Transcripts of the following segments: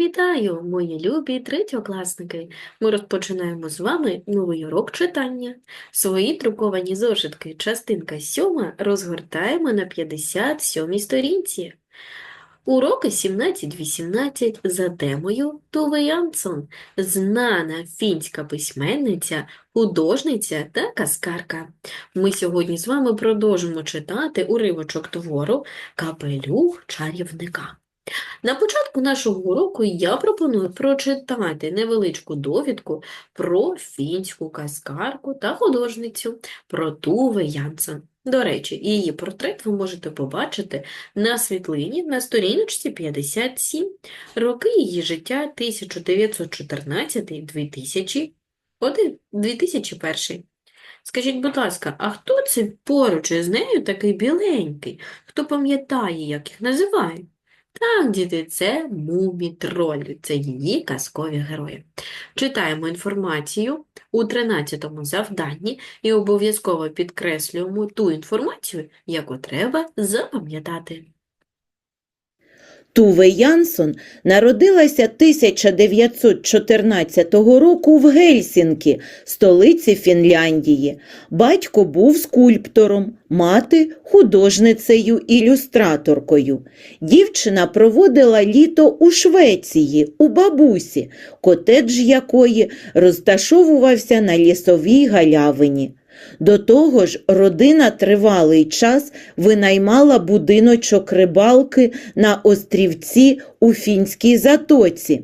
Вітаю, мої любі третьокласники! Ми розпочинаємо з вами новий урок читання. Свої друковані зошитки, частинка 7, розгортаємо на 57 сторінці. Уроки 17-18 за темою Туве Янсон, знана фінська письменниця, художниця та казкарка. Ми сьогодні з вами продовжимо читати уривочок твору «Капелюх чарівника». На початку нашого уроку я пропоную прочитати невеличку довідку про фінську казкарку та художницю про Туве Янсен. До речі, її портрет ви можете побачити на світлині на сторіночці 57. Роки її життя 1914-2001. Скажіть, будь ласка, а хто це поруч із нею такий біленький? Хто пам'ятає, як їх називають? Так, діти, це мумі-троллі, це її казкові герої. Читаємо інформацію у 13-му завданні і обов'язково підкреслюємо ту інформацію, яку треба запам'ятати. Туве Янсон народилася 1914 року в Гельсінкі, столиці Фінляндії. Батько був скульптором, мати – художницею-ілюстраторкою. Дівчина проводила літо у Швеції, у бабусі, котедж якої розташовувався на лісовій галявині. До того ж, родина тривалий час винаймала будиночок рибалки на острівці у Фінській затоці.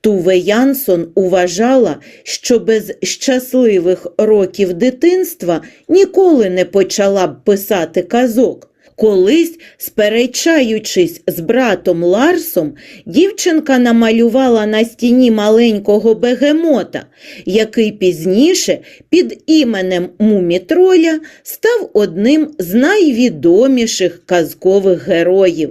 Туве Янсон уважала, що без щасливих років дитинства ніколи не почала б писати казок. Колись, сперечаючись з братом Ларсом, дівчинка намалювала на стіні маленького бегемота, який пізніше під іменем Мумітроля став одним з найвідоміших казкових героїв.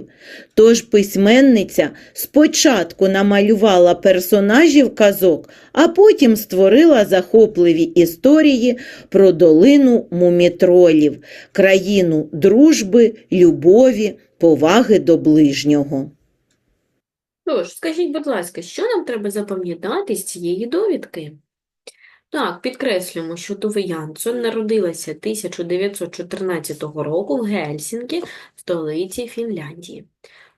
Тож письменниця спочатку намалювала персонажів казок, а потім створила захопливі історії про долину мумітролів, країну дружби, любові, поваги до ближнього. Тож, скажіть, будь ласка, що нам треба запам'ятати з цієї довідки? Так, підкреслюємо, що Туве Янсон народилася 1914 року в Гельсінкі, столиці Фінляндії.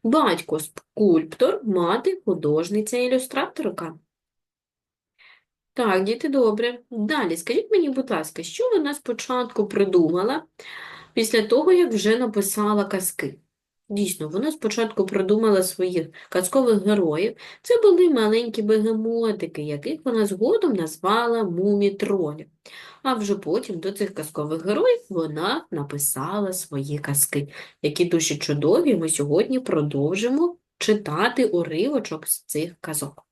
Батько скульптор, мати художниця-ілюстраторка. Так, діти, добре. Далі, скажіть мені, будь ласка, що вона спочатку придумала після того, як вже написала казки? Дійсно, вона спочатку придумала своїх казкових героїв. Це були маленькі бегемотики, яких вона згодом назвала мумі-тролі. А вже потім до цих казкових героїв вона написала свої казки, які дуже чудові. Ми сьогодні продовжимо читати уривочок з цих казок.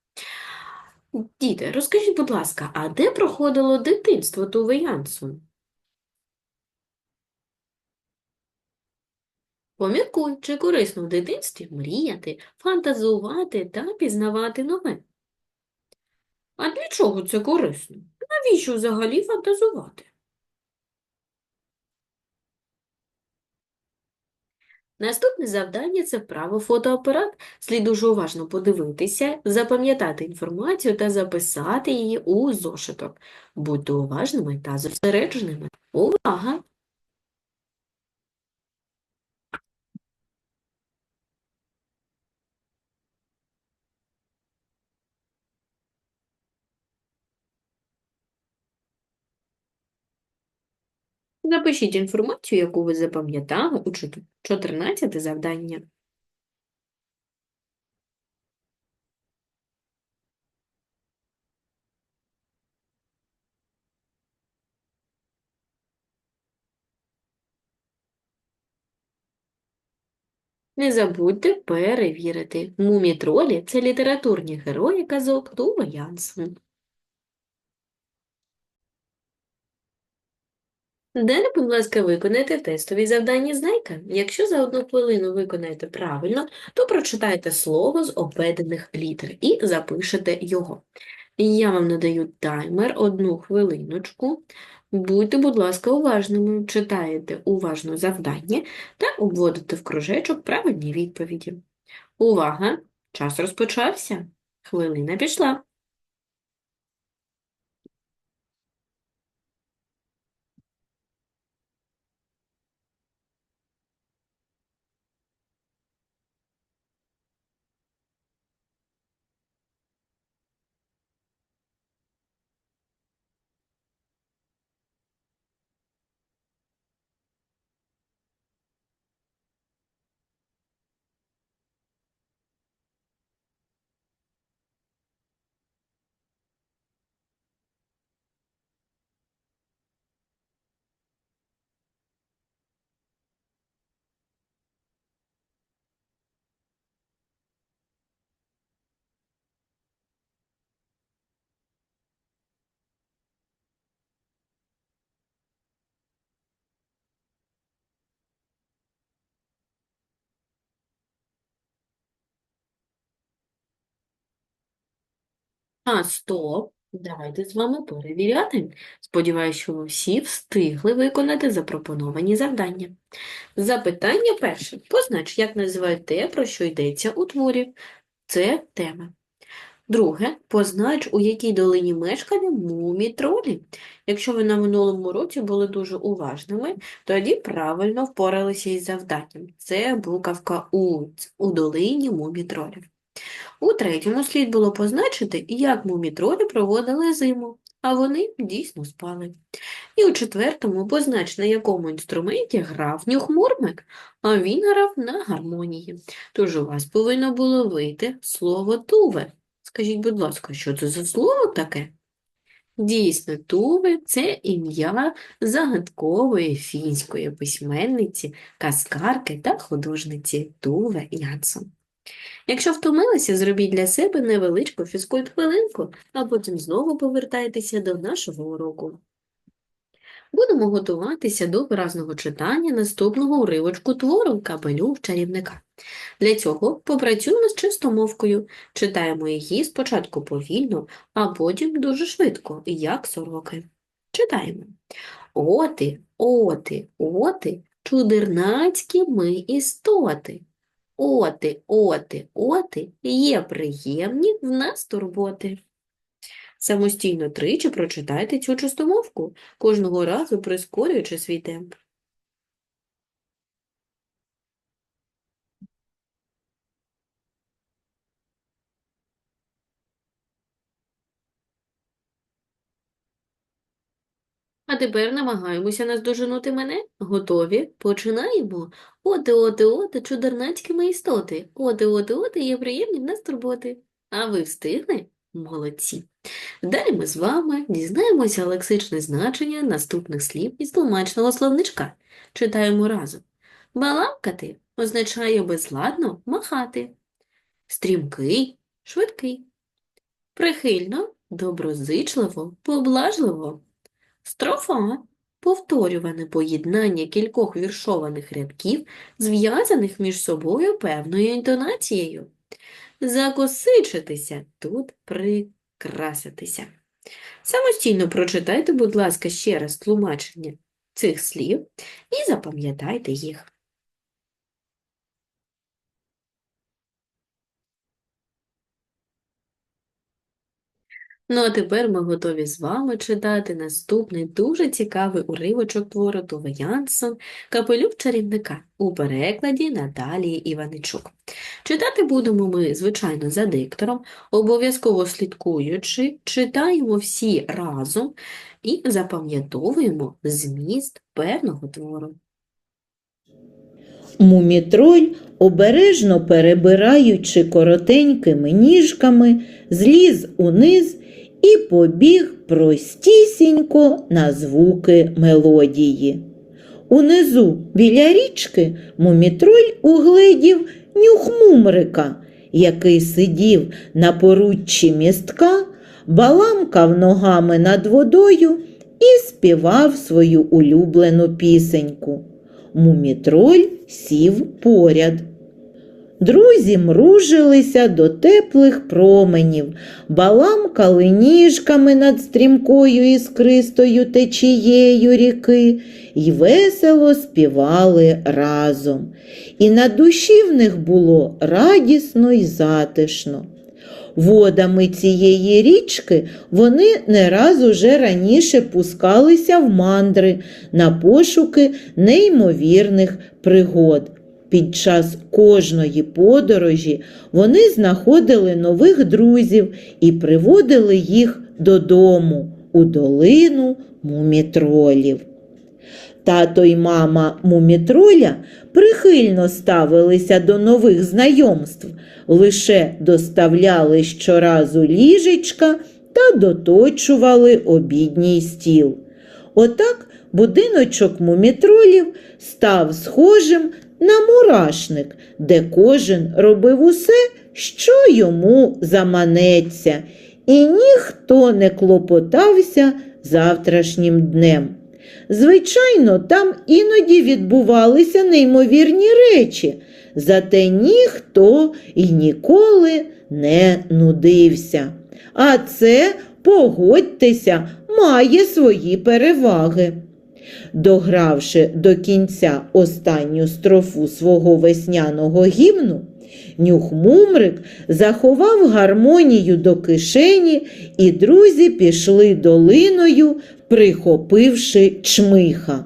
Діти, розкажіть, будь ласка, а де проходило дитинство Туве Янсон? Поміркуй, чи корисно в дитинстві мріяти, фантазувати та пізнавати нове. А для чого це корисно? Навіщо взагалі фантазувати? Наступне завдання – це вправо фотоапарат. Слід дуже уважно подивитися, запам'ятати інформацію та записати її у зошиток. Будьте уважними та зосередженими. Увага! Запишіть інформацію, яку ви запам'ятали у 14 завдання. Не забудьте перевірити. Мумі-тролі – це літературні герої казок Тува Янсен. Далі, будь ласка, виконайте тестові завдання знайка. Якщо за одну хвилину виконаєте правильно, то прочитайте слово з обведених літер і запишете його. Я вам надаю таймер одну хвилиночку. Будьте, будь ласка, уважними, читаєте уважно завдання та обводите в кружечок правильні відповіді. Увага! Час розпочався. Хвилина пішла. А, стоп. Давайте з вами перевіряти. Сподіваюсь, що ви всі встигли виконати запропоновані завдання. Запитання перше. Познач, як називають те, про що йдеться у творі. Це тема. Друге. Познач, у якій долині мешкали мумі-тролі. Якщо ви на минулому році були дуже уважними, тоді правильно впоралися із завданням. Це буковка У, у долині мумі-тролів. У третьому слід було позначити, як мумітролі проводили зиму, а вони дійсно спали. І у четвертому познач, на якому інструменті грав нюхмурмик, а він грав на гармонії. Тож у вас повинно було вийти слово туве. Скажіть, будь ласка, що це за слово таке? Дійсно, Туве – це ім'я загадкової фінської письменниці, казкарки та художниці Туве Янсон. Якщо втомилися, зробіть для себе невеличку фізкульт-хвилинку, а потім знову повертайтеся до нашого уроку. Будемо готуватися до виразного читання наступного уривочку твору «Капелюх чарівника». Для цього попрацюємо з чистомовкою. Читаємо її спочатку повільно, а потім дуже швидко, як сороки. Читаємо. Оти, оти, оти, чудернацькі ми істоти. Оти, оти, оти, є приємні в нас турботи. Самостійно тричі прочитайте цю чистомовку, кожного разу прискорюючи свій темп. А тепер намагаємося наздоженути мене. Готові? Починаємо. Оти, оти, оти, чудернацькі ми істоти. Оти, оти, оти, є приємні в нас турботи. А ви встигли? Молодці. Далі ми з вами дізнаємося лексичне значення наступних слів із тлумачного словничка. Читаємо разом. Баламкати означає безладно махати. Стрімкий, швидкий. Прихильно, доброзичливо, поблажливо. Строфа – повторюване поєднання кількох віршованих рядків, зв'язаних між собою певною інтонацією. Закосичитися – тут прикраситися. Самостійно прочитайте, будь ласка, ще раз тлумачення цих слів і запам'ятайте їх. Ну, а тепер ми готові з вами читати наступний дуже цікавий уривочок твору Тове Янсон «Капелюх чарівника» у перекладі Наталії Іваничук. Читати будемо ми, звичайно, за диктором, обов'язково слідкуючи, читаємо всі разом і запам'ятовуємо зміст певного твору. Мумітроль, обережно перебираючи коротенькими ніжками, зліз униз і побіг простісінько на звуки мелодії. Унизу біля річки мумітроль угледів нюхмумрика, який сидів на поруччі містка, баламкав ногами над водою і співав свою улюблену пісеньку. Мумітроль сів поряд. Друзі мружилися до теплих променів, баламкали ніжками над стрімкою іскристою течією ріки й весело співали разом. І на душі в них було радісно й затишно. Водами цієї річки вони не раз уже раніше пускалися в мандри на пошуки неймовірних пригод. Під час кожної подорожі вони знаходили нових друзів і приводили їх додому у долину мумітролів. Тато й мама мумітроля прихильно ставилися до нових знайомств, лише доставляли щоразу ліжечка та доточували обідній стіл. Отак будиночок мумітролів став схожим на мурашник, де кожен робив усе, що йому заманеться, і ніхто не клопотався завтрашнім днем. Звичайно, там іноді відбувалися неймовірні речі, зате ніхто і ніколи не нудився. А це, погодьтеся, має свої переваги. Догравши до кінця останню строфу свого весняного гімну, Нюхмумрик заховав гармонію до кишені, і друзі пішли долиною, прихопивши чмиха.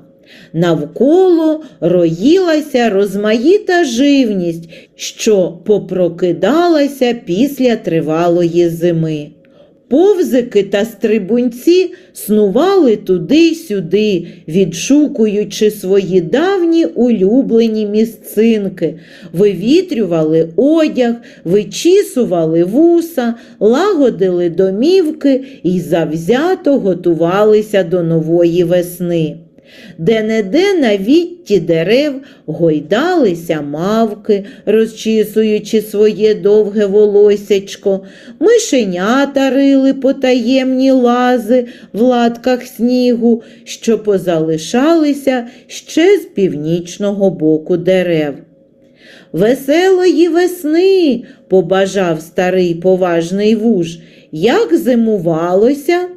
Навколо роїлася розмаїта живність, що попрокидалася після тривалої зими. Повзики та стрибунці снували туди й сюди, відшукуючи свої давні улюблені місцинки, вивітрювали одяг, вичісували вуса, лагодили домівки і завзято готувалися до нової весни. Де-не-де на вітті дерев гойдалися мавки, розчісуючи своє довге волосячко, мишенята рили потаємні лази в латках снігу, що позалишалися ще з північного боку дерев. Веселої весни, побажав старий поважний вуж, як зимувалося.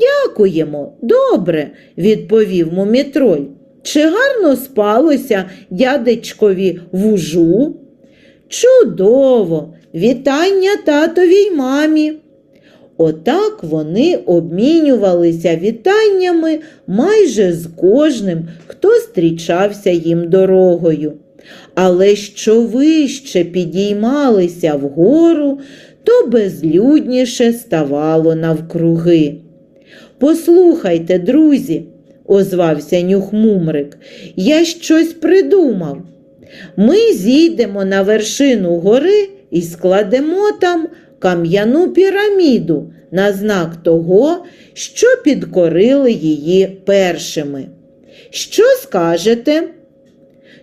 Дякуємо, добре, відповів мумітроль. Чи гарно спалося дядечкові вужу? Чудово! Вітання татові й мамі. Отак вони обмінювалися вітаннями майже з кожним, хто зустрічався їм дорогою. Але що вище підіймалися вгору, то безлюдніше ставало навкруги. Послухайте, друзі, озвався нюхмумрик, я щось придумав. Ми зійдемо на вершину гори і складемо там кам'яну піраміду на знак того, що підкорили її першими. Що скажете?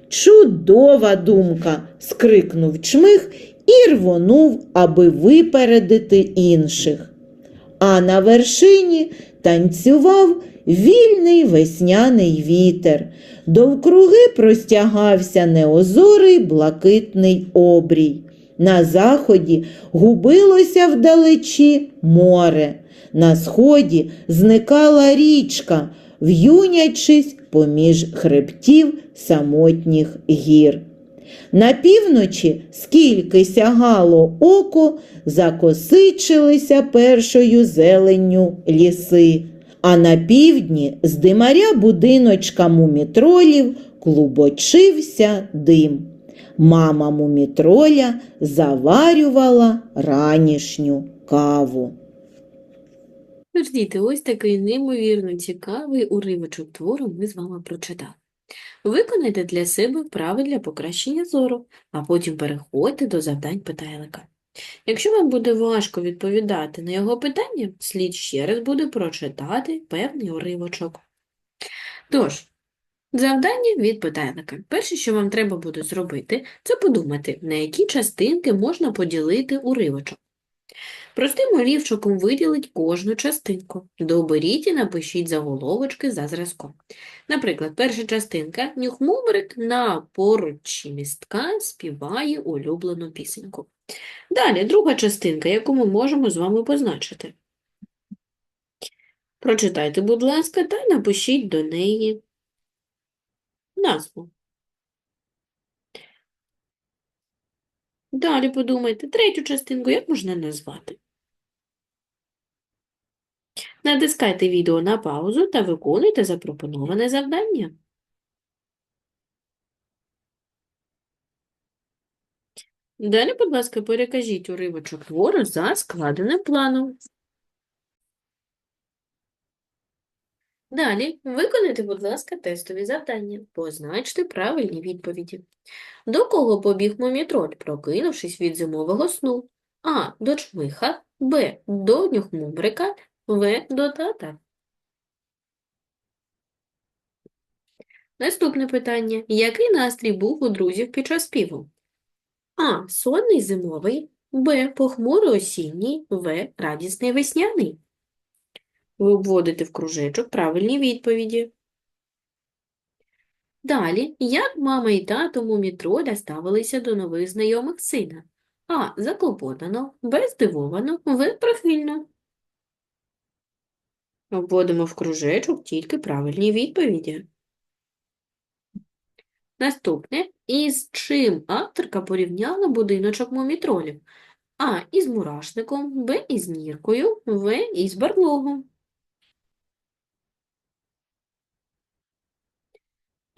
Чудова думка, скрикнув чмих і рвонув, аби випередити інших. А на вершині танцював вільний весняний вітер. Довкруги простягався неозорий блакитний обрій. На заході губилося вдалечі море, на сході зникала річка, в'юнячись поміж хребтів самотніх гір. На півночі, скільки сягало око, закосичилися першою зеленню ліси, а на півдні з димаря будиночка мумітролів клубочився дим. Мама мумітроля заварювала ранішню каву. Тож, ось такий неймовірно цікавий уривочок твору ми з вами прочитали. Виконайте для себе вправи для покращення зору, а потім переходьте до завдань питайлика. Якщо вам буде важко відповідати на його питання, слід ще раз буде прочитати певний уривочок. Тож, завдання від питайлика. Перше, що вам треба буде зробити, це подумати, на які частинки можна поділити уривочок. Простим олівчиком виділіть кожну частинку. Доберіть і напишіть заголовочки за зразком. Наприклад, перша частинка Нюхмумрик на поручі містка співає улюблену пісеньку. Далі, друга частинка, яку ми можемо з вами позначити. Прочитайте, будь ласка, та напишіть до неї назву. Далі подумайте, третю частинку як можна назвати? Натискайте відео на паузу та виконуйте запропоноване завдання. Далі, будь ласка, перекажіть уривочок твору за складеним планом. Далі виконайте, будь ласка, тестові завдання. Позначте правильні відповіді. До кого побіг Мумітроль, прокинувшись від зимового сну? А. До чмиха, Б. До нюхмумрика, В. До. Наступне питання. Який настрій був у друзів під час співу? А. Сонний зимовий, Б. Похмурий осінній, В. Радісний весняний. Ви вводите в кружечок правильні відповіді. Далі, як мама і тато Мумітроля ставилися до нових знайомих сина? А. Заклопотано, Б. Здивовано, В. Прихильно. Вводимо в кружечок тільки правильні відповіді. Наступне. Із чим авторка порівняла будиночок мумітролів? А. Із мурашником, Б. Із ніркою, В. Із барлогом.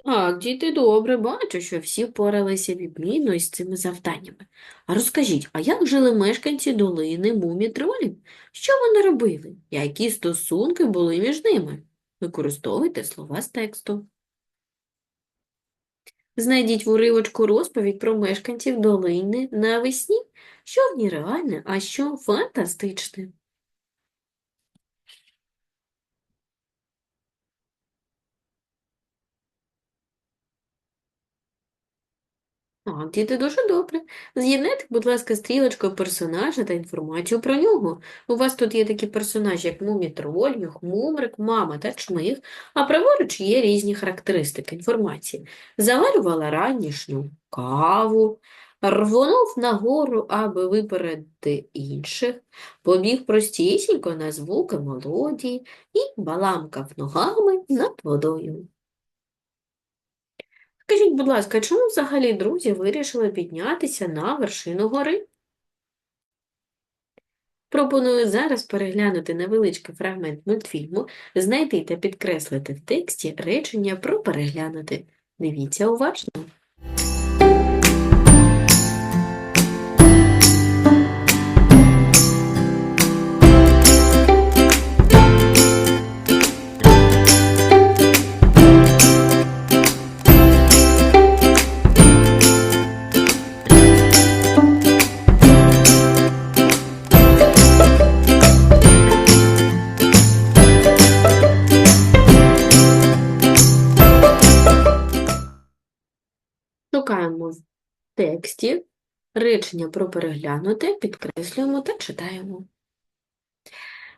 Так, діти, добре, бачу, що всі впоралися відмінно із цими завданнями. А розкажіть, а як жили мешканці долини Мумі-тролів? Що вони робили? Які стосунки були між ними? Використовуйте слова з тексту. Знайдіть в уривочку розповідь про мешканців долини навесні, що в ній реальне, а що фантастичне. Так, діти, дуже добре. З'єднайте, будь ласка, стрілочкою персонажа та інформацію про нього. У вас тут є такі персонажі, як Мумітроль, Хмумрик, Мама та Чмих, а праворуч є різні характеристики інформації. Заварювала ранішню каву, рвонув нагору, аби випередити інших, побіг простісінько на звуки мелодії і баламкав ногами над водою. Скажіть, будь ласка, чому взагалі друзі вирішили піднятися на вершину гори? Пропоную зараз переглянути невеличкий фрагмент мультфільму, знайти та підкреслити в тексті речення про переглянути. Дивіться уважно. Речення про переглянути, підкреслюємо та читаємо.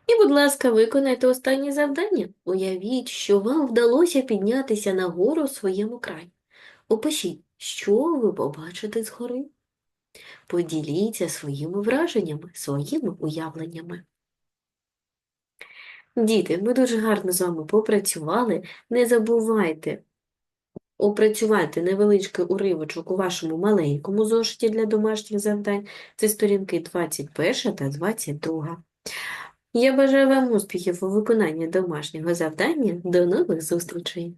І, будь ласка, виконайте останнє завдання. Уявіть, що вам вдалося піднятися на гору в своєму краї. Опишіть, що ви побачите згори. Поділіться своїми враженнями, своїми уявленнями. Діти, ми дуже гарно з вами попрацювали. Не забувайте опрацювати невеличкий уривочок у вашому маленькому зошиті для домашніх завдань. Це сторінки 21 та 22. Я бажаю вам успіхів у виконанні домашнього завдання. До нових зустрічей!